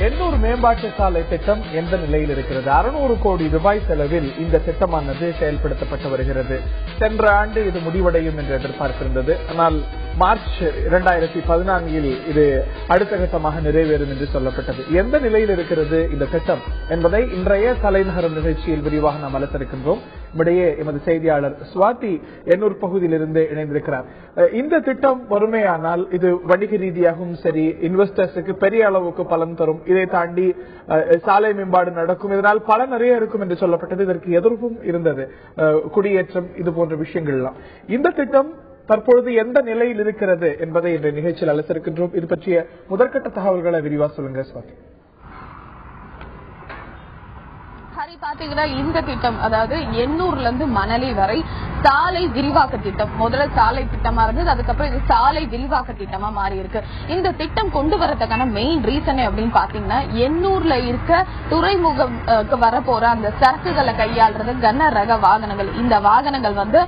எண்ணூர் மேம்பாட்டு சாலை திட்டம் எந்த நிலையில் இருக்கிறது? அறுநூறு கோடி ரூபாய் செலவில் இந்த திட்டமானது செயல்படுத்தப்பட்டு வருகிறது. சென்ற ஆண்டு இது முடிவடையும் என்று எதிர்பார்த்திருந்தது. ஆனால் மார்ச் இரண்டாயிரத்தி பதினான்கில் இது அடுத்த கட்டமாக நிறைவேறும் என்று சொல்லப்பட்டது. எந்த நிலையில் இருக்கிறது இந்த திட்டம் என்பதை இன்றைய தலைநகரம் நிகழ்ச்சியில் விரிவாக நாம் அலசரிக்கின்றோம். இடையே எமது செய்தியாளர் சுவாதி எண்ணூர் பகுதியிலிருந்து இணைந்திருக்கிறார். இந்த திட்டம் வறுமையானால் இது வணிக ரீதியாகவும் சரி இன்வெஸ்டர்ஸுக்கு பெரிய அளவுக்கு பலன் தரும். இதை தாண்டி சாலை மேம்பாடு நடக்கும். இதனால் பலன் நிறைய இருக்கும் என்று சொல்லப்பட்டது. இதற்கு எதிர்ப்பும் இருந்தது. குடியேற்றம் இது போன்ற விஷயங்கள் எல்லாம் இந்த திட்டம் தற்பொழுது எந்த நிலையில் இருக்கிறது என்பதை இன்றைய நிகழ்ச்சியில் அலசரிக்கின்றோம். இது பற்றிய முதற்கட்ட தகவல்களை விரிவா சொல்லுங்க சுவாமி ஹரி பாத்தீங்கன்னா இந்த திட்டம் அதாவது எண்ணூர்ல இருந்து மணலி வரை சாலை விரிவாக்க திட்டம். முதல்ல சாலை திட்டமா இருந்தது அதுக்கப்புறம் இது சாலை விரிவாக்க திட்டமா மாறி இருக்கு. இந்த திட்டம் கொண்டு வரதுக்கான மெயின் ரீசன் அப்படின்னு பாத்தீங்கன்னா எண்ணூர்ல இருக்க துறைமுகம் வரப்போற வர போற அந்த சரக்குகளை கையாளுறது கன ரக வாகனங்கள். இந்த வாகனங்கள் வந்து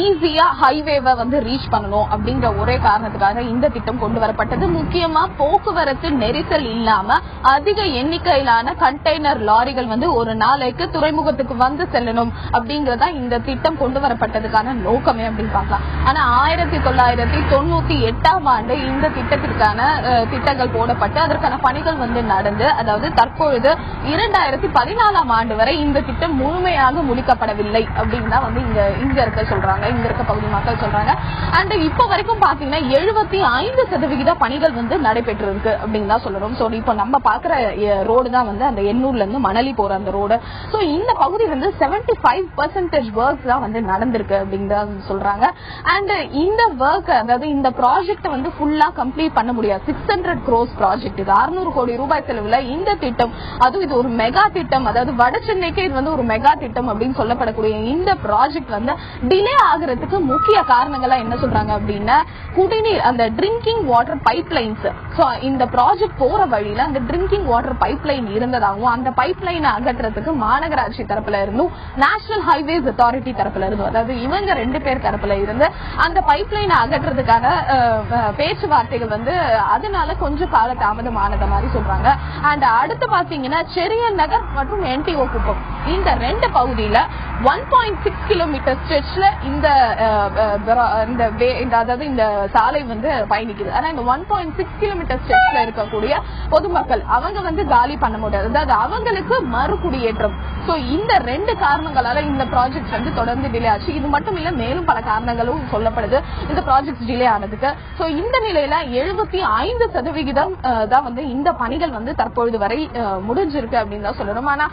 ஈஸியா ஹைவேவை வந்து ரீச் பண்ணணும் அப்படிங்கிற ஒரே காரணத்துக்காக இந்த திட்டம் கொண்டு வரப்பட்டது. முக்கியமா போக்குவரத்து நெரிசல் இல்லாம அதிக எண்ணிக்கையிலான கண்டெய்னர் லாரிகள் வந்து ஒரு நாளைக்கு துறைமுகத்துக்கு வந்து செல்லணும் அப்படிங்கறதா இந்த திட்டம் கொண்டு வரப்பட்டதுக்கான நோக்கமே அப்படின்னு பார்க்கலாம். ஆனா ஆயிரத்தி தொள்ளாயிரத்தி தொண்ணூத்தி எட்டாம் ஆண்டு இந்த திட்டத்திற்கான திட்டங்கள் போடப்பட்டு அதற்கான பணிகள் வந்து நடந்து அதாவது தற்பொழுது இரண்டாயிரத்தி பதினாலாம் ஆண்டு வரை இந்த திட்டம் முழுமையாக முடிக்கப்படவில்லை அப்படின்னு தான் வந்து இங்க இங்க இருக்க சொல்றாங்க. இங்க இருக்க பகுதி மக்கள் சொல்றாங்க. அண்ட் இப்ப வரைக்கும் பாத்தீங்கன்னா எழுபத்தி ஐந்து சதவிகித பணிகள் வந்து நடைபெற்று இருக்கு அப்படின்னு தான் சொல்லணும். சோ இப்போ நம்ம பாக்குற ரோடு தான் வந்து அந்த எண்ணூர்ல இருந்து மணலி போற அந்த ரோடு. சோ இந்த பகுதி இருந்து செவன்டி ஃபைவ் பர்சன்டேஜ் ஒர்க் தான் வந்து நடந்திருக்கு அப்படின்னு சொல்றாங்க. அண்ட் இந்த ஒர்க் அதாவது இந்த ப்ராஜெக்ட் வந்து ஃபுல்லா கம்ப்ளீட் பண்ண முடியாது. சிக்ஸ் ஹண்ட்ரட் க்ரோஸ் ப்ராஜெக்ட் இது அறுநூறு கோடி ரூபாய் செலவுல இந்த திட்டம் அதுவும் இது ஒரு மெகா திட்டம். அதாவது வட சென்னைக்கு இது வந்து ஒரு மெகா திட்டம் அப்படின்னு சொல்லப்படக்கூடிய இந்த ப்ராஜெக்ட் வந்து டிலே ஆகுறதுக்கு முக்கிய காரணங்களா என்ன சொல்றாங்க அப்படின்னா குடிநீர் அந்த ட்ரிங்கிங் வாட்டர் பைப் லைன்ஸ் இந்த ப்ராஜெக்ட் போற வழியில அந்த ட்ரிங்கிங் வாட்டர் பைப் லைன் இருந்ததாகவும் அந்த பைப் லைனை பண்றதுக்கு மாநகராட்சி தரப்புல இருந்தும் நேஷனல் ஹைவேஸ் அத்தாரிட்டி தரப்புல இருந்தும் அதாவது இவங்க ரெண்டு பேர் தரப்புல இருந்து அந்த பைப் லைனை அகற்றுறதுக்கான பேச்சுவார்த்தைகள் வந்து அதனால கொஞ்சம் கால தாமதம் ஆனத மாதிரி சொல்றாங்க. அண்ட் அடுத்து பாத்தீங்கன்னா செரியன் நகர் மற்றும் என்டிஓ குப்பம். இந்த ரெண்டு பகுதியில ஒன் பாயிண்ட் சிக்ஸ் கிலோமீட்டர் ஸ்ட்ரெச்ல இந்த இந்த இந்த அதாவது இந்த சாலை வந்து பயணிக்குது. ஆனா இந்த ஒன் பாயிண்ட் சிக்ஸ் கிலோமீட்டர் ஸ்ட்ரெச்ல இருக்கக்கூடிய பொதுமக்கள் அவங்க வந்து காலி பண்ண முடியாது. அதாவது அவங்களுக்கு மறு வெளியேற்றம். சோ இந்த ரெண்டு காரணங்களால இந்த ப்ராஜெக்ட் வந்து தொடர்ந்து டிலே ஆச்சு. இது மட்டும் இல்ல மேலும் பல காரணங்களும் சொல்லப்படுது. இந்த ப்ராஜெக்ட் டிலே ஆனதுக்கு. சோ இந்த நிலையில எழுபத்தி ஐந்து சதவிகிதம் தான் வந்து இந்த பணிகள் வந்து தற்பொழுது வரை முடிஞ்சிருக்கு அப்படின்னு தான் சொல்லணும். ஆனா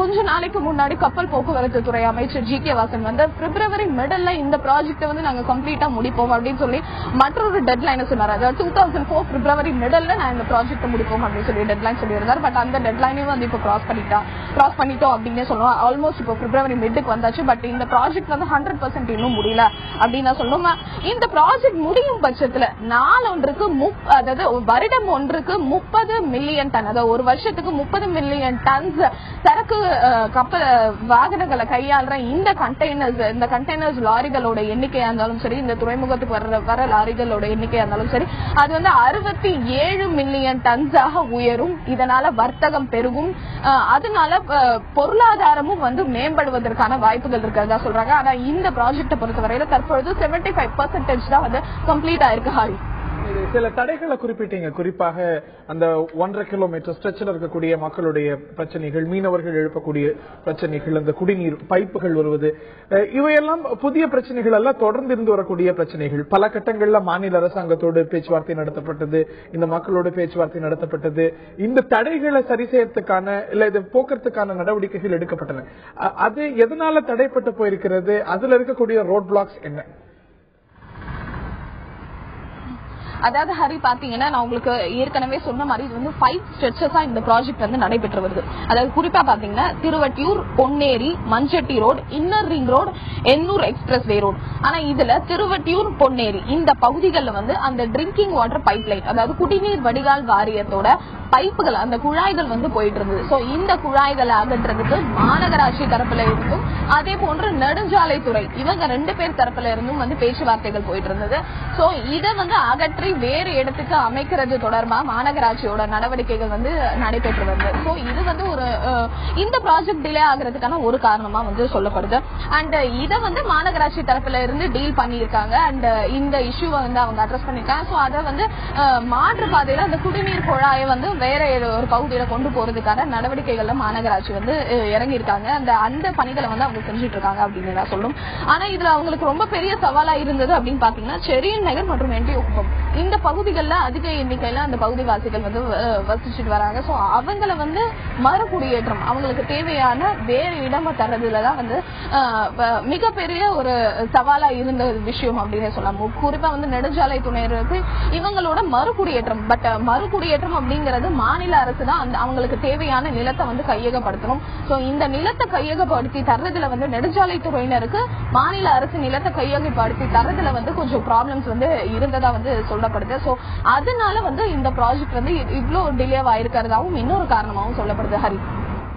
கொஞ்ச நாளைக்கு முன்னாடி கப்பல் போக்குவரத்து துறை அமைச்சர் ஜி கே வாசன் வந்து பிப்ரவரி மிடல்ல இந்த ப்ராஜெக்டை வந்து நாங்க கம்ப்ளீட்டா முடிப்போம் அப்படின்னு சொல்லி மற்றொரு டெட்லைன் சொன்னார். அதாவது டூ தௌசண்ட் ஃபோர் பிப்ரவரி மிடல்ல நான் இந்த ப்ராஜெக்ட் முடிப்போம் அப்படின்னு சொல்லி டெட்லைன் சொல்லியிருந்தார். பட் அந்த டெட்லைனையும் வந்து இப்போ கிராஸ் பண்ணிட்டா. கிராஸ் பண்ணிட்டோம் அப்படின்னே சொல்லுவோம் ஆல்மோஸ்ட் இப்போ பிப்ரவரி மிட்டுக்கு வந்தாச்சு பட் இந்த ப்ராஜெக்ட் வந்து ஹண்ட்ரட் பர்சன்ட் இன்னும் முடியல அப்படின்னு தான் சொல்லணும் இந்த ப்ராஜெக்ட் முடியும் பட்சத்துல நாள் ஒன்றுக்கு முப்- அதாவது வருடம் ஒன்றுக்கு முப்பது மில்லியன் டன் அதாவது ஒரு வருஷத்துக்கு முப்பது மில்லியன் டன்ஸ் சரக்கு அஹ், கப்பல் வாகனங்களை கையாளுற இந்த கண்டெய்னர்ஸ் இந்த கண்டெய்னர்ஸ் லாரிகளோட எண்ணிக்கையா இருந்தாலும் சரி இந்த துறைமுகத்துக்கு வர வர லாரிகளோட எண்ணிக்கையா இருந்தாலும் சரி அது வந்து அறுபத்தி ஏழு மில்லியன் டன்ஸாக உயரும். இதனால வர்த்தகம் பெருகும். அது அதனால அதனால பொருளாதாரமும் வந்து மேம்படுவதற்கான வாய்ப்புகள் இருக்கிறதா சொல்றாங்க. ஆனா இந்த ப்ராஜெக்ட பொறுத்தவரையில தற்பொழுது செவன்டி ஃபைவ் பர்சன்டேஜ் தான் வந்து கம்ப்ளீட் ஆயிருக்கு ஹாரி. சில தடைகளை குறிப்பிட்டீங்க. குறிப்பாக அந்த ஒன்றரை கிலோமீட்டர் ஸ்ட்ரெச்சில் இருக்கக்கூடிய மக்களுடைய பிரச்சனைகள் மீனவர்கள் எழுப்பக்கூடிய பிரச்சனைகள் அந்த குடிநீர் பைப்புகள் வருவது இவையெல்லாம் புதிய பிரச்சனைகள் எல்லாம் தொடர்ந்து இருந்து வரக்கூடிய பிரச்சனைகள். பல கட்டங்கள்ல மாநில அரசாங்கத்தோடு பேச்சுவார்த்தை நடத்தப்பட்டது இந்த மக்களோட பேச்சுவார்த்தை நடத்தப்பட்டது. இந்த தடைகளை சரி செய்யறதுக்கான இல்ல இது போக்குறதுக்கான நடவடிக்கைகள் எடுக்கப்பட்டன. அது எதனால தடைப்பட்டு போயிருக்கிறது? அதுல இருக்கக்கூடிய ரோட் பிளாக்ஸ் என்ன? அதாவது ஹரி பாத்தீங்கன்னா நான் உங்களுக்கு ஏற்கனவே சொன்ன மாதிரி இது வந்து ஃபைவ் ஸ்ட்ரெச்சஸா இந்த ப்ராஜெக்ட் வந்து நடைபெற்று வருது. அதாவது குறிப்பா பாத்தீங்கன்னா Tiruvottiyur Ponneri Manjatti road inner ring road Ennore expressway road ஆனா இதுல திருவட்டியூர் பொன்னேரி இந்த பகுதிகளில் வந்து அந்த ட்ரிங்கிங் வாட்டர் பைப் லைன் அதாவது குடிநீர் வடிகால் வாரியத்தோட பைப்புகள் அந்த குழாய்கள் வந்து போயிட்டு இருந்தது. சோ இந்த குழாய்களை அகற்றுறதுக்கு மாநகராட்சி தரப்புல இருந்தும் அதே போன்று நெடுஞ்சாலைத்துறை இவங்க ரெண்டு பேர் தரப்புல இருந்தும் வந்து பேச்சுவார்த்தைகள் போயிட்டு இருந்தது. சோ இதை வந்து அகற்றி சாலை வேறு இடத்துக்கு அமைக்கிறது தொடர்பா மாநகராட்சியோட நடவடிக்கைகள் வந்து நடைபெற்று வருது. ஸோ இது வந்து ஒரு இந்த ப்ராஜெக்ட் டிலே ஆகுறதுக்கான ஒரு காரணமா வந்து சொல்லப்படுது. அண்ட் இத வந்து மாநகராட்சி தரப்புல இருந்து டீல் பண்ணியிருக்காங்க. அண்ட் இந்த இஷ்யூவை வந்து அவங்க அட்ரஸ் பண்ணிருக்காங்க ஸோ அதை வந்து மாற்று பாதையில அந்த குடிநீர் குழாயை வந்து வேற ஒரு பகுதியில கொண்டு போறதுக்கான நடவடிக்கைகள்ல மாநகராட்சி வந்து இறங்கியிருக்காங்க. அந்த அந்த பணிகளை வந்து அவங்க செஞ்சுட்டு இருக்காங்க அப்படின்னு தான் சொல்லும். ஆனா இதுல அவங்களுக்கு ரொம்ப பெரிய சவாலா இருந்தது அப்படின்னு பாத்தீங்கன்னா செரியன் நகர் மற்றும் என்டிஓகுப்பம் இந்த பகுதிகளில் அதிக எண்ணிக்கையில அந்த பகுதிவாசிகள் வந்து வசிச்சுட்டு வராங்க. சோ அவங்கள வந்து மறுகுடியேற்றம் அவங்களுக்கு தேவையான வேறு இடமா தர்றதுல தான் வந்து மிகப்பெரிய ஒரு சவாலா இருந்த விஷயம் அப்படின்னு சொல்லலாம். குறிப்பா வந்து நெடுஞ்சாலை துணையருக்கு இவங்களோட மறுகுடியேற்றம் பட் மறுகுடியேற்றம் அப்படிங்கிறது மாநில அரசு தான் அந்த அவங்களுக்கு தேவையான நிலத்தை வந்து கையகப்படுத்தணும். சோ இந்த நிலத்தை கையகப்படுத்தி தர்றதுல வந்து நெடுஞ்சாலை துறையினருக்கு மாநில அரசு நிலத்தை கையகப்படுத்தி தர்றதுல வந்து கொஞ்சம் ப்ராப்ளம்ஸ் வந்து இருந்ததா வந்து சொல்லப்படுது. சோ அதனால வந்து இந்த ப்ராஜெக்ட் வந்து இவ்வளோ இவ்ளோ டிலே ஆயிருக்கிறதாகவும் இன்னொரு காரணமாவும் சொல்லப்படுது ஹரி.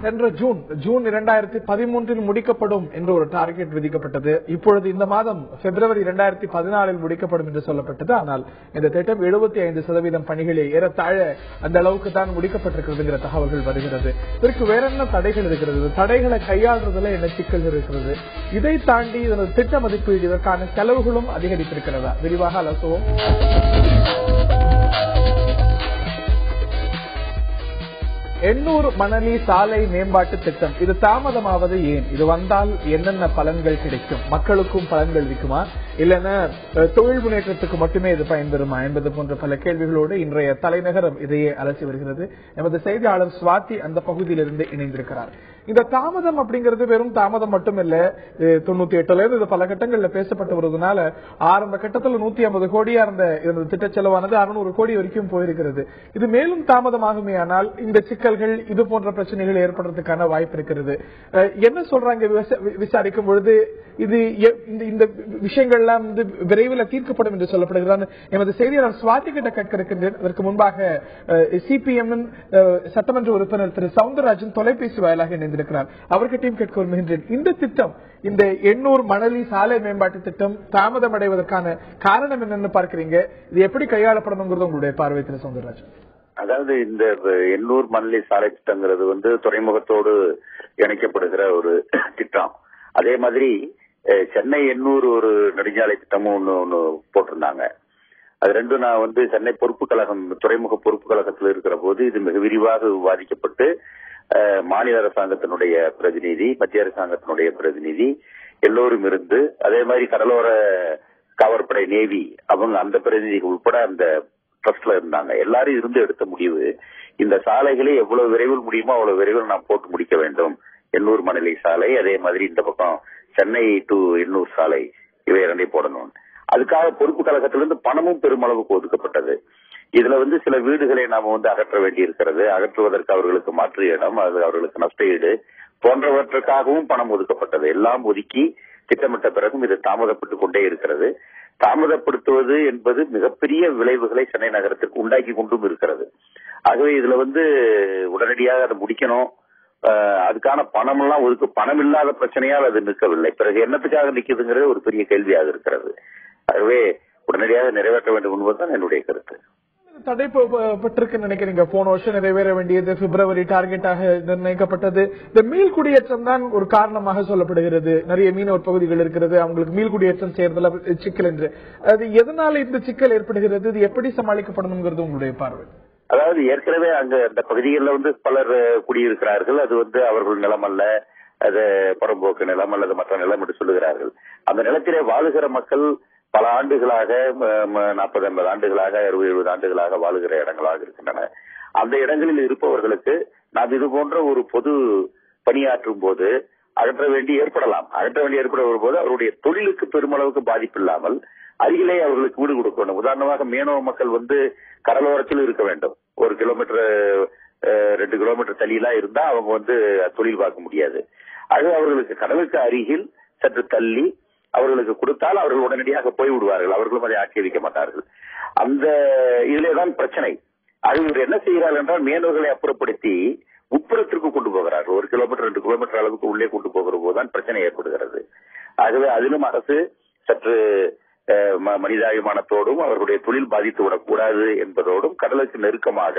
சென்ற ஜூன் ஜூன் இரண்டாயிரத்தி பதிமூன்றில் முடிக்கப்படும் என்று ஒரு டார்கெட் விதிக்கப்பட்டது. இப்பொழுது இந்த மாதம் பிப்ரவரி இரண்டாயிரத்தி பதினாலில் முடிக்கப்படும் என்று சொல்லப்பட்டது. ஆனால் இந்த திட்டம் எழுபத்தி ஐந்து சதவீதம் பணிகளை ஏறத்தாழ அந்த அளவுக்கு தான் முடிக்கப்பட்டிருக்கிறதுங்கிற தகவல்கள் வருகிறது. இதற்கு வேற என்ன தடைகள் இருக்கிறது? தடைகளை கையாளுறதுல என்ன சிக்கல் இருக்கிறது? இதை தாண்டி இதனது திட்ட மதிப்பீடு இதற்கான செலவுகளும் அதிகரித்திருக்கிறதா? விரிவாக அலசுவோம் எண்ணூர் மணலி சாலை மேம்பாட்டு திட்டம். இது தாமதமாவது ஏன்? இது வந்தால் என்னென்ன பலன்கள் கிடைக்கும்? மக்களுக்கும் பலன்கள் இருக்குமா? இல்லைன்னா தொழில் முன்னேற்றத்துக்கு மட்டுமே இது பயன்பெறுமா என்பது போன்ற பல கேள்விகளோடு இன்றைய தலைநகரம் இதையே அலசி வருகிறது. எமது செய்தியாளர் சுவாதி அந்த பகுதியிலிருந்து இணைந்திருக்கிறார். இந்த தாமதம் அப்படிங்கிறது வெறும் தாமதம் மட்டுமில்ல. தொண்ணூத்தி எட்டுல இருந்து இது பல கட்டங்கள்ல பேசப்பட்டு வருவதனால ஆரம்ப கட்டத்துல நூத்தி ஐம்பது கோடியா இருந்த இந்த திட்ட செலவானது அறுநூறு கோடி வரைக்கும் போயிருக்கிறது. இது மேலும் தாமதமாகுமே ஆனால் இந்த சிக்கல்கள் இது போன்ற பிரச்சனைகள் ஏற்படுறதுக்கான வாய்ப்பு இருக்கிறது. என்ன சொல்றாங்க விசாரிக்கும் பொழுது இது இந்த விஷயங்கள் எல்லாம் வந்து விரைவில் தீர்க்கப்படும் என்று சொல்லப்படுகிறது எமது செய்தியாளர் சுவாதி கிட்ட கேட்க அதற்கு முன்பாக சிபிஎம் சட்டமன்ற உறுப்பினர் திரு. சவுந்தரராஜன் தொலைபேசி வாயிலாக இணைந்திருக்கிறார். அவர்கிட்டையும் கேட்க விரும்புகின்றேன். இந்த திட்டம் இந்த எண்ணூர் மணலி சாலை மேம்பாட்டு திட்டம் தாமதம் அடைவதற்கான காரணம் என்னன்னு பார்க்கிறீங்க. இது எப்படி கையாளப்படணுங்கிறது உங்களுடைய பார்வை திரு. சவுந்தரராஜன். அதாவது இந்த எண்ணூர் மணலி சாலை திட்டங்கிறது வந்து துறைமுகத்தோடு இணைக்கப்படுகிற ஒரு திட்டம். அதே மாதிரி சென்னை எண்ணூர் ஒரு நெடுஞ்சாலை திட்டமும் ஒன்று ஒன்னு போட்டிருந்தாங்க. அது ரெண்டும் நான் வந்து சென்னை பொறுப்பு கழகம் துறைமுக பொறுப்பு கழகத்தில் இருக்கிற போது இது மிக விரிவாக விவாதிக்கப்பட்டு அஹ், மாநில அரசாங்கத்தினுடைய பிரதிநிதி மத்திய அரசாங்கத்தினுடைய பிரதிநிதி எல்லோரும் இருந்து அதே மாதிரி கடலோர காவற்படை நேவி அவங்க அந்த பிரதிநிதிகள் உட்பட அந்த ட்ரஸ்ட்ல இருந்தாங்க. எல்லாரும் இருந்து எடுத்த முடிவு இந்த சாலைகளை எவ்வளவு விரைவில் முடியுமோ அவ்வளவு விரைவில் நாம் போட்டு முடிக்க வேண்டும். எண்ணூர் மணலி சாலை அதே மாதிரி இந்த பக்கம் சென்னை டு எண்ணூர் சாலை இவை இரண்டையும் போடணும். அதுக்காக பொறுப்பு கழகத்திலிருந்து பணமும் பெருமளவுக்கு ஒதுக்கப்பட்டது. இதுல வந்து சில வீடுகளை நாம வந்து அகற்ற வேண்டி இருக்கிறது அகற்றுவதற்கு அவர்களுக்கு மாற்று இடம் அது அவர்களுக்கு நஷ்ட ஈடு போன்றவற்றுக்காகவும் பணம் ஒதுக்கப்பட்டது. எல்லாம் ஒதுக்கி திட்டமிட்ட பிறகும் இது தாமதப்பட்டு கொண்டே இருக்கிறது. தாமதப்படுத்துவது என்பது மிகப்பெரிய விளைவுகளை சென்னை நகரத்திற்கு உண்டாக்கி கொண்டும் இருக்கிறது. ஆகவே இதுல வந்து உடனடியாக அதை முடிக்கணும். அதுக்கான பணம் எல்லாம் ஒதுக்கு பணம் இல்லாத பிரச்சனையால் அது நிற்கவில்லை. பிறகு என்னத்துக்காக நிற்குதுங்கிறது ஒரு பெரிய கேள்வியாக இருக்கிறது. ஆகவே உடனடியாக நிறைவேற்ற வேண்டும் என்பதுதான் என்னுடைய கருத்து. தடை பெற்றிருக்கு நினைக்கிறீங்க போன வருஷம் நிறைவேற வேண்டியது பிப்ரவரி டார்கெட்டாக நிர்ணயிக்கப்பட்டது. இந்த மீள் குடியேற்றம் தான் ஒரு காரணமாக சொல்லப்படுகிறது. நிறைய மீனவர் பகுதிகள் இருக்கிறது. அவங்களுக்கு மீள் குடியேற்றம் செய்யறதுல சிக்கல் என்று. அது எதனால இந்த சிக்கல் ஏற்படுகிறது? இது எப்படி சமாளிக்கப்படணுங்கிறது உங்களுடைய பார்வை. அதாவது ஏற்கனவே அங்க அந்த பகுதிகளில் வந்து பலர் குடியிருக்கிறார்கள். அது வந்து அவர்கள் நிலம் அல்ல அது புறம்போக்கு நிலம் அல்லது மற்ற நிலம் என்று சொல்லுகிறார்கள். அந்த நிலத்திலே வாழுகிற மக்கள் பல ஆண்டுகளாக நாற்பது ஐம்பது ஆண்டுகளாக அறுபது எழுபது ஆண்டுகளாக வாழுகிற இடங்களாக இருக்கின்றன. அந்த இடங்களில் இருப்பவர்களுக்கு நாம் இது போன்ற ஒரு பொது பணியாற்றும் போது அகற்ற வேண்டி ஏற்படலாம். அகற்ற வேண்டி ஏற்பட வரும்போது அவருடைய தொழிலுக்கு பெருமளவுக்கு பாதிப்பு இல்லாமல் அருகிலே அவர்களுக்கு வீடு கொடுக்கணும் உதாரணமாக மீனவ மக்கள் வந்து கடலோரத்தில் இருக்க வேண்டும். ஒரு கிலோமீட்டர் ரெண்டு கிலோமீட்டர் தள்ளியெல்லாம் இருந்தா அவங்க வந்து தொழில் பார்க்க முடியாது. அது அவர்களுக்கு கடலுக்கு அருகில் சற்று தள்ளி அவர்களுக்கு கொடுத்தால் அவர்கள் உடனடியாக போய் விடுவார்கள். அவர்களும் அதை ஆட்சேபிக்க மாட்டார்கள். அந்த இதிலே தான் பிரச்சனை. அது இவர் என்ன செய்கிறார்கள் என்றால் மீனவர்களை அப்புறப்படுத்தி உட்புறத்திற்கு கொண்டு போகிறார்கள். ஒரு கிலோமீட்டர் ரெண்டு கிலோமீட்டர் அளவுக்கு உள்ளே கொண்டு போகிற போதுதான் பிரச்சனை ஏற்படுகிறது. ஆகவே அதிலும் அரசு சற்று மனிதாபிமானத்தோடும் அவர்களுடைய தொழில் பாதித்து விடக்கூடாது என்பதோடும் கடலுக்கு நெருக்கமாக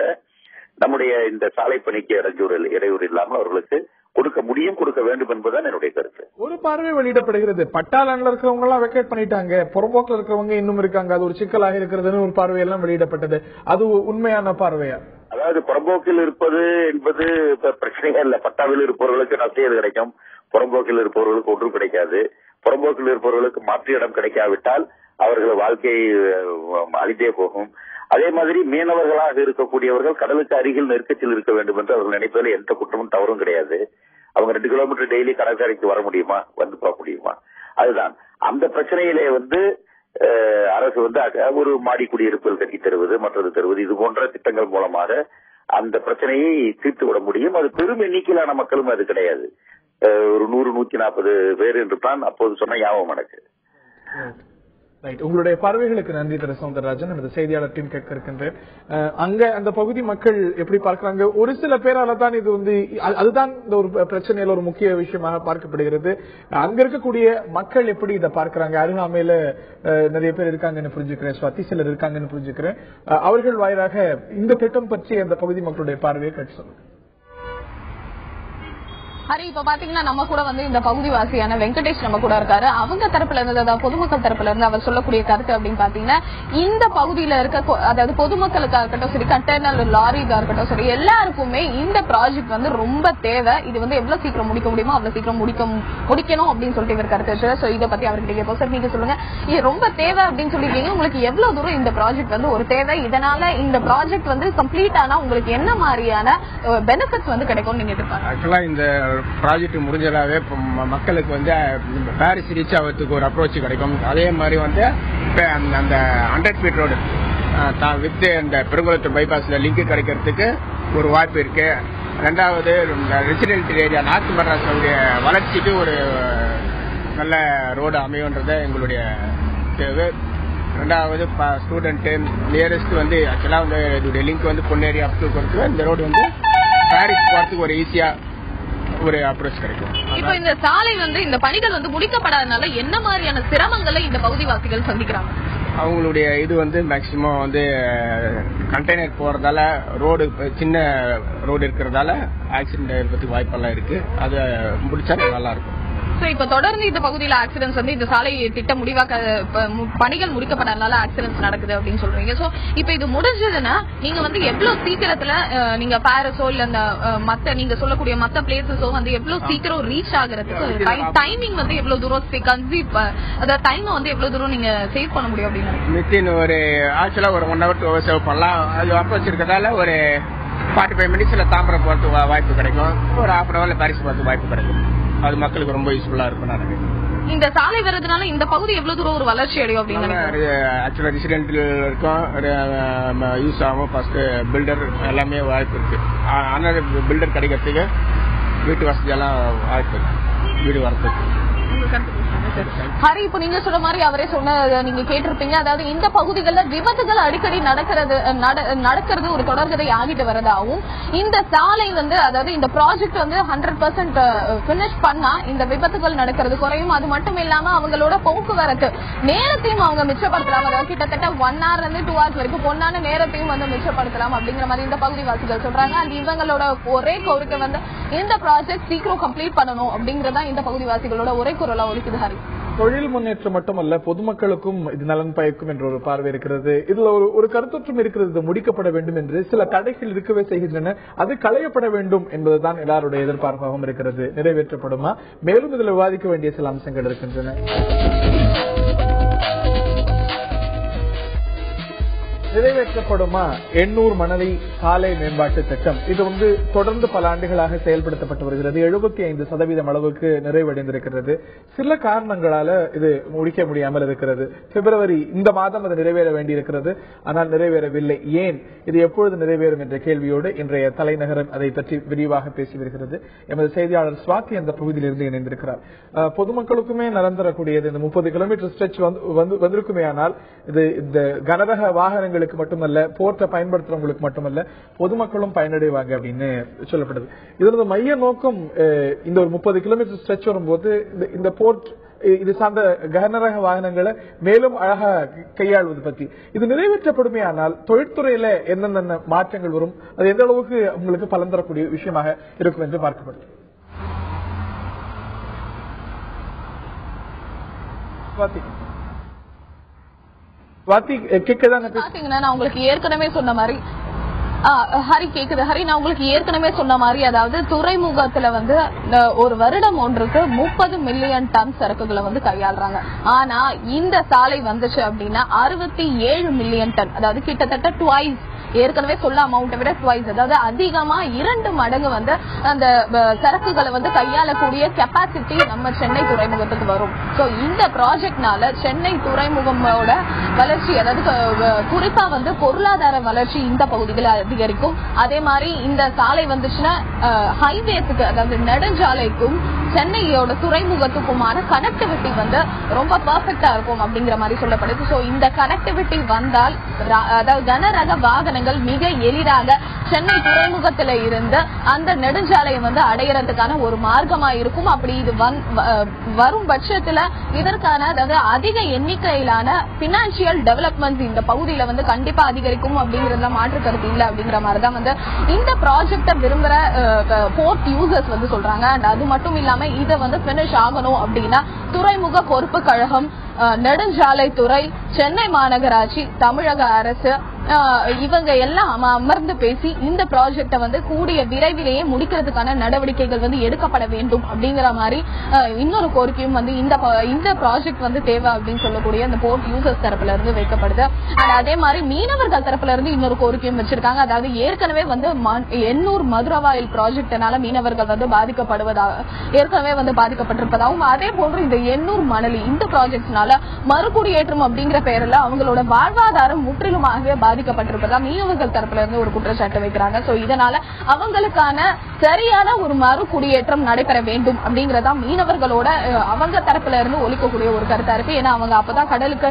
நம்முடைய இந்த சாலை பணிக்கு இடையூறு இடையூறு இல்லாமல் அவர்களுக்கு கொடுக்க முடியும் கொடுக்க வேண்டும் என்பதுதான் என்னுடைய கருத்து. ஒரு பார்வை வெளியிடப்படுகிறது. பட்டாளன்ல இருக்கிறவங்க எல்லாம் வெக்கேட் பண்ணிட்டாங்க. புறம்போக்கில் இருக்கிறவங்க இன்னும் இருக்காங்க. அது ஒரு சிக்கலாக இருக்கிறதுன்னு ஒரு பார்வையெல்லாம் வெளியிடப்பட்டது. அது உண்மையான பார்வையா? அதாவது புறம்போக்கில் இருப்பது என்பது பிரச்சனையே இல்ல. பட்டாவில் இருப்பவர்களுக்கு நஷ்டம் கிடைக்கும். புறம்போக்கில் இருப்பவர்களுக்கு ஒன்றும் கிடைக்காது. புறம்போக்கில் இருப்பவர்களுக்கு மாற்று இடம் கிடைக்காவிட்டால் அவர்கள் வாழ்க்கை அஹ், அழிந்தே போகும். அதே மாதிரி மீனவர்களாக இருக்கக்கூடியவர்கள் கடலுக்கு அருகில் நெருக்கத்தில் இருக்க வேண்டும் என்று அவர்கள் நினைப்பதில் எந்த குற்றமும் தவறும் கிடையாது. அவங்க ரெண்டு கிலோமீட்டர் டெய்லி கடற்கரைக்கு வர முடியுமா? வந்து போக முடியுமா? அதுதான். அந்த பிரச்சனையிலே வந்து அரசு வந்து ஒரு மாடி குடியிருப்புகள் கட்டி தருவது மற்றது தருவது இது போன்ற திட்டங்கள் மூலமாக அந்த பிரச்சனையை தீர்த்து விட முடியும். அது பெரும் எண்ணிக்கையிலான மக்களும் அது கிடையாது. ஒரு நூறு நூத்தி நாற்பது பேர் என்று தான் அப்போது சொன்ன ஞாபகம் எனக்கு. ரைட் உங்களுடைய பார்வைகளுக்கு நன்றி திரு சவுந்தரராஜன். எனது செய்தியாளர் டீம் கேட்க இருக்கின்றேன் அங்க அந்த பகுதி மக்கள் எப்படி பார்க்கறாங்க? ஒரு சில பேரால தான் இது வந்து அதுதான் இந்த ஒரு பிரச்சனையில ஒரு முக்கிய விஷயமாக பார்க்கப்படுகிறது. அங்க இருக்கக்கூடிய மக்கள் எப்படி இதை பார்க்கிறாங்க? அருகாமையில நிறைய பேர் இருக்காங்கன்னு புரிஞ்சுக்கிறேன். சுவாதி சிலர் இருக்காங்கன்னு புரிஞ்சுக்கிறேன். அவர்கள் வாயிலாக இந்த திட்டம் பற்றி அந்த பகுதி மக்களுடைய பார்வையை கேட்டு சொல்லுங்க. ஹரி இப்ப பாத்தீங்கன்னா நம்ம கூட வந்து இந்த பகுதிவாசியான வெங்கடேஷ் நம்ம கூட இருக்காரு. அவங்க தரப்புல இருந்து அதாவது பொதுமக்கள் தரப்புல இருந்து அவர் சொல்லக்கூடிய கருத்து அப்படின்னு பாத்தீங்கன்னா இந்த பகுதியில இருக்க அதாவது பொதுமக்களுக்கா இருக்கட்டும் சரி கண்டெய்னர் லாரிக்கா இருக்கட்டும் சரி எல்லாருக்குமே இந்த ப்ராஜெக்ட் வந்து ரொம்ப தேவை. இது வந்து எவ்வளவு சீக்கிரம் முடிக்க முடியுமோ அவ்வளவு சீக்கிரம் முடிக்க முடிக்கணும் அப்படின்னு சொல்லிட்டு இவர் கருத்து வச்சு சோ இதை பத்தி அவர்கிட்ட கேட்போம். சார் நீங்க சொல்லுங்க. இது ரொம்ப தேவை அப்படின்னு சொல்லிருக்கீங்க. உங்களுக்கு எவ்வளவு தூரம் இந்த ப்ராஜெக்ட் வந்து ஒரு தேவை? இதனால இந்த ப்ராஜெக்ட் வந்து கம்ப்ளீட் ஆனா உங்களுக்கு என்ன மாதிரியான பெனிஃபிட்ஸ் வந்து கிடைக்கும் நீங்க எதிர்பார்க்க ஆக்சுவலா இந்த ப்ராஜெக்ட் முடிஞ்சதாவே மக்களுக்கு வந்து பாரிஸ் ரீச் ஆகிறதுக்கு ஒரு அப்ரோச் கிடைக்கும். அதே மாதிரி வந்து அந்த- அந்த ஹண்ட்ரட் ஃபீட் ரோடு வித் இந்த பெருங்குளத்தூர் பைபாஸ்ல லிங்க் கிடைக்கிறதுக்கு ஒரு வாய்ப்பு இருக்கு. ரெண்டாவது ரெசிடென்சியல் ஏரியா நார்த் மெட்ராஸுடைய வளர்ச்சிக்கு ஒரு நல்ல ரோடு அமையுன்றத எங்களுடைய தேவை. ரெண்டாவது ஸ்டூடெண்ட் நியரஸ்ட் வந்து ஆக்சுவலாக வந்து இதோடைய லிங்க் வந்து பொன்னேரி அப்டூ கொடுத்து இந்த ரோடு வந்து பாரிஸ் போகிறதுக்கு ஒரு ஈஸியாக ஒரு அப்ரோச் கிடைக்கும். இப்போ இந்த சாலை வந்து இந்த பணிகள் வந்து முடிக்கப்படாதனால என்ன மாதிரியான சிரமங்களை இந்த பகுதிவாசிகள் சந்திக்கிறாங்க? அவங்களுடைய இது வந்து மேக்சிமம் வந்து கண்டெய்னர் போறதால ரோடு சின்ன ரோடு இருக்கிறதால ஆக்சிடென்ட் இருக்கிறதுக்கு வாய்ப்பெல்லாம் இருக்கு. அதை முடிச்சா நல்லா இருக்கும். சோ இப்ப தொடர்ந்து இந்த பகுதியில ஆக்சிடென்ட்ஸ் வந்து இந்த சாலை திட்டம் முடிவாக்க பணிகள் முடிக்கப்படாதனால ஆக்சிடென்ட்ஸ் நடக்குது அப்படின்னு சொல்றீங்க. சோ இப்ப இது முடிஞ்சதுன்னா நீங்க வந்து எவ்வளவு சீக்கிரத்துல நீங்க பாரிஸோ இல்ல அந்த மத்த நீங்க சொல்லக்கூடிய மத்த பிளேசஸோ வந்து எவ்வளவு சீக்கிரம் ரீச் ஆகுறதுக்கு டைமிங் வந்து எவ்வளவு தூரம் கன்சீவ் அதாவது டைம் வந்து எவ்வளவு தூரம் நீங்க சேவ் பண்ண முடியும் அப்படின்னு வித்தின் ஒரு ஆக்சுவலா ஒரு one hour two hour save பண்ணலாம். அது அப்ரோச் இருக்கிறதால ஒரு ஃபார்ட்டி ஃபைவ் மினிட்ஸ்ல தாம்பரம் போறதுக்கு வா- வாய்ப்பு கிடைக்கும். ஒரு ஹாஃப் அன் ஹவர்ல பாரிஸ் போறதுக்கு வாய்ப்பு கிடைக்கும். அது மக்களுக்கு ரொம்ப யூஸ்ஃபுல்லா இருக்கும் நான் இந்த சாலை வர்றதுனால இந்த பகுதி எவ்வளவு தூரம் ஒரு வளர்ச்சி அடையும் அப்படின்னு ஆக்சுவலா ரெசிடென்ட் இருக்கும். யூஸ் ஆகும். ஃபர்ஸ்ட் பில்டர் எல்லாமே வாய்ப்பு இருக்கு. ஆனால் பில்டர் கிடைக்கிறதுக்கு வீட்டு வசதி எல்லாம் வாய்ப்பு இருக்கு. வீடு ஹரி இப்ப நீங்க சொன்ன மாதிரி அவரே சொன்ன நீங்க கேட்டிருப்பீங்க. அதாவது இந்த பகுதிகளில் விபத்துகள் அடிக்கடி நடக்கிறது நடக்கிறது ஒரு தொடர்கதை ஆகிட்டு வரதாகவும் இந்த சாலை வந்து அதாவது இந்த ப்ராஜெக்ட் வந்து ஹண்ட்ரட் பர்சன்ட் பினிஷ் பண்ணா இந்த விபத்துகள் நடக்கிறது குறையும். அது மட்டும் இல்லாம அவங்களோட போக்குவரத்து நேரத்தையும் அவங்க மிச்சப்படுத்தலாம். அதாவது கிட்டத்தட்ட ஒன் ஹவர் இருந்து டூ ஹவர்ஸ் வரைக்கும் பொண்ணான நேரத்தையும் வந்து மிச்சப்படுத்தலாம் அப்படிங்கிற மாதிரி இந்த பகுதிவாசிகள் சொல்றாங்க. அண்ட் இவங்களோட ஒரே கோரிக்கை வந்து இந்த ப்ராஜெக்ட் சீக்கிரம் கம்ப்ளீட் பண்ணணும் அப்படிங்கறதா இந்த பகுதிவாசிகளோட ஒரே குரலா ஒலிக்குது ஹரி. தொழில் முன்னேற்றம் மட்டுமல்ல பொதுமக்களுக்கும் இது நலன் பயக்கும் என்ற ஒரு பார்வை இருக்கிறது. இதுல ஒரு ஒரு கருத்தொற்றம் இருக்கிறது. முடிக்கப்பட வேண்டும் என்று சில தடைகள் இருக்கவே செய்கின்றன. அது களையப்பட வேண்டும் என்பதுதான் எல்லாருடைய எதிர்பார்ப்பாகவும் இருக்கிறது. நிறைவேற்றப்படுமா? மேலும் இதுல விவாதிக்க வேண்டிய சில அம்சங்கள் இருக்கின்றன. நிறைவேற்றப்படுமா? எண்ணூர் மணலி சாலை மேம்பாட்டு திட்டம். இது வந்து தொடர்ந்து பல ஆண்டுகளாக செயல்படுத்தப்பட்டு வருகிறது. எழுபத்தி ஐந்து சதவீதம் அளவுக்கு நிறைவடைந்திருக்கிறது. சில காரணங்களால இது முடிக்க முடியாமல் இருக்கிறது. பிப்ரவரி இந்த மாதம் அது நிறைவேற வேண்டியிருக்கிறது. ஆனால் நிறைவேறவில்லை. ஏன்? இது எப்பொழுது நிறைவேறும் என்ற கேள்வியோடு இன்றைய தலைநகரன் அதை பற்றி விரிவாக பேசி வருகிறது. எமது செய்தியாளர் சுவாதி அந்த பகுதியிலிருந்து இணைந்திருக்கிறார். பொதுமக்களுக்குமே நலன் இந்த முப்பது கிலோமீட்டர் ஸ்ட்ரெச் வந்து வந்திருக்குமே ஆனால் இது இந்த கனரக வாகனங்கள் வாகனங்களுக்கு மட்டுமல்ல போர்ட்டை பயன்படுத்துறவங்களுக்கு மட்டுமல்ல பொதுமக்களும் பயனடைவாங்க அப்படின்னு சொல்லப்படுது. இதனது மைய நோக்கம் இந்த ஒரு முப்பது கிலோமீட்டர் ஸ்ட்ரெச் வரும்போது இந்த- போர்ட் இது சார்ந்த கனரக வாகனங்களை மேலும் அழகா கையாள்வது பத்தி. இது நிறைவேற்றப்படுமே ஆனால் தொழில்துறையில என்னென்ன மாற்றங்கள் வரும் அது எந்த அளவுக்கு உங்களுக்கு பலன் தரக்கூடிய விஷயமாக இருக்கும் என்று பார்க்கப்படுது. சுவாதி. சுவாதி கேட்கதாங்க பாத்தீங்கன்னா நான் உங்களுக்கு ஏற்கனவே சொன்ன மாதிரி ஆ, ஹரி கேக்குது. ஹரி நான் உங்களுக்கு ஏற்கனவே சொன்ன மாதிரி அதாவது துறைமுகத்துல வந்து ஒரு வருடம் ஒன்றுக்கு முப்பது மில்லியன் டன் சரக்குகளை வந்து கையாளுறாங்க. ஆனா இந்த சாலை வந்துச்சு அப்படின்னா அறுபத்தி ஏழு மில்லியன் டன் அதாவது கிட்டத்தட்ட டுவைஸ் ஏற்கனவே சொல்ல அமௌண்ட்டை விட டுவைஸ் அதாவது அதிகமா இரண்டு மடங்கு வந்து அந்த சரக்குகளை வந்து கையாளக்கூடிய கெப்பாசிட்டி நம்ம சென்னை துறைமுகத்துக்கு வரும். சோ இந்த ப்ராஜெக்ட்னால சென்னை துறைமுகமோட வளர்ச்சி அதாவது குறிப்பா வந்து பொருளாதார வளர்ச்சி இந்த பகுதிகளில் அதிகரிக்கும். அதே மாதிரி இந்த சாலை வந்துச்சுன்னா ஹைவேஸுக்கு அதாவது நெடுஞ்சாலைக்கும் சென்னையோட துறைமுகத்துக்குமான கனெக்டிவிட்டி வந்து ரொம்ப பர்ஃபெக்டா இருக்கும் அப்படிங்கிற மாதிரி சொல்லப்படுது. சோ இந்த கனெக்டிவிட்டி வந்தால் அதாவது கனரக வாகனங்கள் மிக எளிதாக சென்னை துறைமுகத்துல இருந்து அந்த நெடுஞ்சாலையை வந்து அடையறதுக்கான ஒரு மார்க்கமா இருக்கும். அப்படி இது வந்- வரும் பட்சத்துல இதற்கான அதாவது அதிக எண்ணிக்கையிலான பினான்சியல் டெவலப்மெண்ட் இந்த பகுதியில வந்து கண்டிப்பா அதிகரிக்கும் அப்படிங்கறதுல மாற்று கருத்து இல்லை அப்படிங்கிற மாதிரிதான் வந்து இந்த ப்ராஜெக்ட விரும்புற போர்ட் யூசர்ஸ் வந்து சொல்றாங்க. அண்ட் அது மட்டும் இல்லாம இதை வந்து பினிஷ் ஆகணும் அப்படின்னா துறைமுக பொறுப்பு கழகம் நெடுஞ்சாலைத்துறை சென்னை மாநகராட்சி தமிழக அரசு இவங்க எல்லாம் அமர்ந்து பேசி இந்த ப்ராஜெக்ட வந்து கூடிய விரைவிலேயே முடிக்கிறதுக்கான நடவடிக்கைகள் வந்து எடுக்கப்பட வேண்டும் அப்படிங்கிற மாதிரி இன்னொரு கோரிக்கையும் வந்து இந்த இந்த ப்ராஜெக்ட் வந்து தேவை அப்படின்னு சொல்லக்கூடிய அந்த போர்ட் யூசர்ஸ் தரப்புல இருந்து வைக்கப்படுது. அண்ட் அதே மாதிரி மீனவர்கள் தரப்புல இருந்து இன்னொரு கோரிக்கையும் வச்சிருக்காங்க. அதாவது ஏற்கனவே வந்து எண்ணூர் மதுரவாயில் ப்ராஜெக்ட்னால மீனவர்கள் வந்து பாதிக்கப்படுவதாக ஏற்கனவே வந்து பாதிக்கப்பட்டிருப்பதாகவும் அதே போன்று இந்த எண்ணூர் மணலி இந்த ப்ராஜெக்ட்னால மறுகுடியேற்றம் அப்படிங்கிற பெயரில் அவங்களோட வாழ்வாதாரம் முற்றிலுமாக பாதிக்கப்பட்டிருப்பதா? மீனவர்கள் தரப்புல இருந்து ஒரு குற்றச்சாட்டு வைக்கிறாங்க. சோ இதனால அவங்களுக்கான சரியான ஒரு மறு குடியேற்றம் நடைபெற வேண்டும் அப்படிங்கறதா மீனவர்களோட அவங்க தரப்புல இருந்து ஒழிக்கக்கூடிய ஒரு கருத்தா இருக்கு. ஏன்னா அவங்க அப்பதான் கடலுக்கு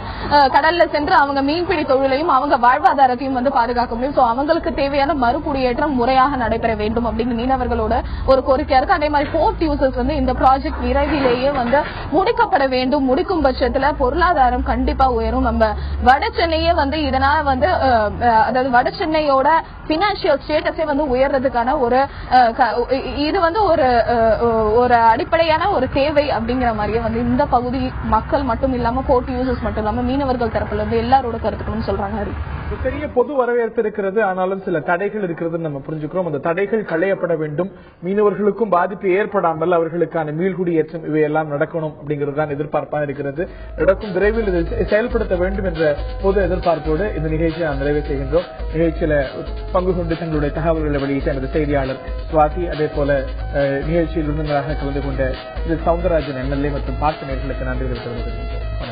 கடல்ல சென்று அவங்க மீன்பிடி தொழிலையும் அவங்க வாழ்வாதாரத்தையும் வந்து பாதுகாக்க முடியும். சோ அவங்களுக்கு தேவையான மறு குடியேற்றம் முறையாக நடைபெற வேண்டும் அப்படின்னு மீனவர்களோட ஒரு கோரிக்கையா இருக்கு. அதே மாதிரி போர்ட் யூசர்ஸ் வந்து இந்த ப்ராஜெக்ட் விரைவிலேயே வந்து முடிக்கப்பட வேண்டும். முடிக்கும் பட்சத்துல பொருளாதாரம் கண்டிப்பா உயரும். நம்ம வட சென்னையே வந்து இதனால வந்து அதாவது வட சென்னையோட பினான்சியல் ஸ்டேட்டஸே வந்து உயர்றதுக்கான ஒரு இது வந்து ஒரு ஒரு அடிப்படையான ஒரு தேவை அப்படிங்கிற மாதிரியே வந்து இந்த பகுதி மக்கள் மட்டும் இல்லாம போர்ட் யூசர்ஸ் மட்டும் இல்லாம மீனவர்கள் தரப்புல இருந்து எல்லாரோட கருத்துக்களும் சொல்றாங்க ஹரி. பெரிய பொது வரவேற்பு இருக்கிறது. ஆனாலும் சில தடைகள் இருக்கிறது நம்ம புரிஞ்சுக்கிறோம். அந்த தடைகள் களையப்பட வேண்டும். மீனவர்களுக்கும் பாதிப்பு ஏற்படாமல் அவர்களுக்கான மீள்குடியேற்றம் இவையெல்லாம் நடக்கணும் அப்படிங்கிறது தான் எதிர்பார்ப்பாக இருக்கிறது. நடக்கும் விரைவில் இதை செயல்படுத்த வேண்டும் என்ற பொது எதிர்பார்ப்போடு இந்த நிகழ்ச்சியை நிறைவு செய்கின்றோம். நிகழ்ச்சியில பங்கு கொண்டு தங்களுடைய தகவல்களை வெளியிட்ட எனது செய்தியாளர் சுவாதி. அதே போல நிகழ்ச்சியில் விருந்தினராக கலந்து கொண்ட திரு சவுந்தரராஜன் எம்எல்ஏ மற்றும் பார்த்த நேர்களுக்கு நன்றி தெரிவித்துக் கொள்கிறேன்